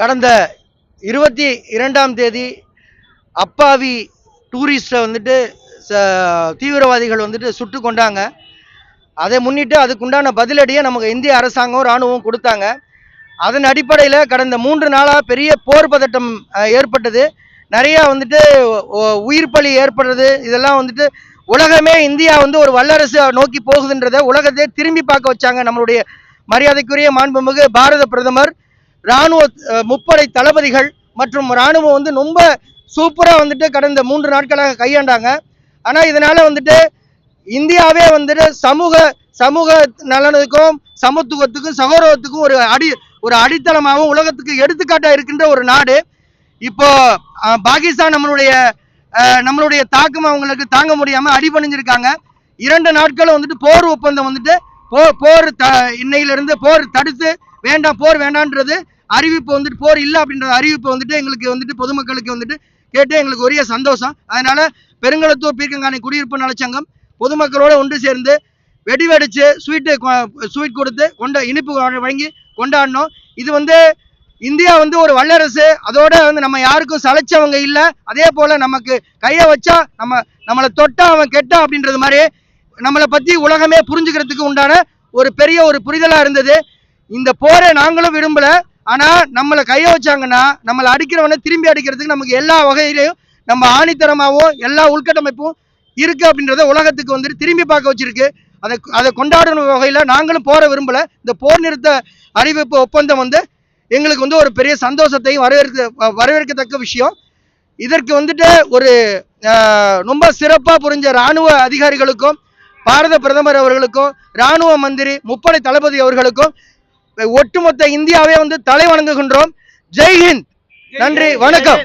கடந்த இருபத்தி இரண்டாம் தேதி அப்பாவி டூரிஸ்டை வந்துட்டு தீவிரவாதிகள் வந்துட்டு சுட்டு கொண்டாங்க. அதை முன்னிட்டு அதுக்குண்டான பதிலடியை நமக்கு இந்திய அரசாங்கம் இராணுவம் கொடுத்தாங்க. அதன் அடிப்படையில் கடந்த மூன்று நாளாக பெரிய போர் பதட்டம் ஏற்பட்டது. நிறையா வந்துட்டு உயிர் பலி ஏற்படுறது. இதெல்லாம் வந்துட்டு உலகமே இந்தியா வந்து ஒரு வல்லரசு நோக்கி போகுதுன்றதை உலகத்தை திரும்பி பார்க்க வச்சாங்க நம்மளுடைய மரியாதைக்குரிய மாண்புமிகு பாரத பிரதமர் இராணுவ முப்படை தளபதிகள் மற்றும் இராணுவம் வந்து ரொம்ப சூப்பராக வந்துட்டு கடந்த மூன்று நாட்களாக கையாண்டாங்க. ஆனால் இதனால் வந்துட்டு இந்தியாவே வந்துட்டு சமூக சமூக நலனுக்கும் சமத்துவத்துக்கும் சகோதரத்துக்கும் ஒரு அடி ஒரு அடித்தளமாகவும் உலகத்துக்கு எடுத்துக்காட்டாக இருக்கின்ற ஒரு நாடு. இப்போ பாகிஸ்தான் நம்மளுடைய நம்மளுடைய தாக்கம் அவங்களுக்கு தாங்க முடியாமல் அடிபணிஞ்சிருக்காங்க. இரண்டு நாட்களும் வந்துட்டு போர் ஒப்பந்தம் வந்துட்டு போர் போர் த இன்னையிலிருந்து போர் தடுத்து வேண்டாம் போர் வேண்டான்றது அறிவிப்பு வந்துட்டு போர் இல்லை அப்படின்ற அறிவிப்பு வந்துட்டு எங்களுக்கு வந்துட்டு பொதுமக்களுக்கு வந்துட்டு கேட்டு எங்களுக்கு ஒரே சந்தோஷம். அதனால பெருங்கலத்தூர் பீர்க்கங்கானை குடியிருப்பு நலச்சங்கம் பொதுமக்களோடு ஒன்று சேர்ந்து வெடி வெடிச்சு ஸ்வீட்டு ஸ்வீட் கொடுத்து கொண்ட இனிப்பு வழங்கி கொண்டாடினோம். இது வந்து இந்தியா வந்து ஒரு வல்லரசு. அதோட வந்து நம்ம யாருக்கும் சளைச்சவங்க இல்லை. அதே போல் நமக்கு கையை வச்சா நம்ம நம்மளை தொட்டா அவன் கெட்டா அப்படின்றது மாதிரி நம்மளை பற்றி உலகமே புரிஞ்சுக்கிறதுக்கு உண்டான ஒரு பெரிய ஒரு புரிதலாக இருந்தது. இந்த போரை நாங்களும் விரும்பல. ஆனால் நம்மளை கையை வச்சாங்கன்னா நம்மளை அடிக்கிறவனை திரும்பி அடிக்கிறதுக்கு நமக்கு எல்லா வகையிலையும் நம்ம ஆணித்தரமாகவும் எல்லா உள்கட்டமைப்பும் இருக்குது அப்படின்றத உலகத்துக்கு வந்துட்டு திரும்பி பார்க்க வச்சுருக்கு. அதை அதை கொண்டாடணும் வகையில் நாங்களும் போற விரும்பல. இந்த போர் நிறுத்த அறிவிப்பு ஒப்பந்தம் வந்து எங்களுக்கு வந்து ஒரு பெரிய சந்தோஷத்தையும் வரவேற்க வரவேற்கத்தக்க விஷயம். இதற்கு வந்துட்டு ஒரு ரொம்ப சிறப்பாக புரிஞ்ச இராணுவ அதிகாரிகளுக்கும் பாரத பிரதமர் அவர்களுக்கும் இராணுவ மந்திரி முப்படை தளபதி அவர்களுக்கும் ஒட்டுமொத்த இந்தியாவே வந்து தலை வணங்குகின்றோம். ஜெய் ஹிந்த். நன்றி வணக்கம்.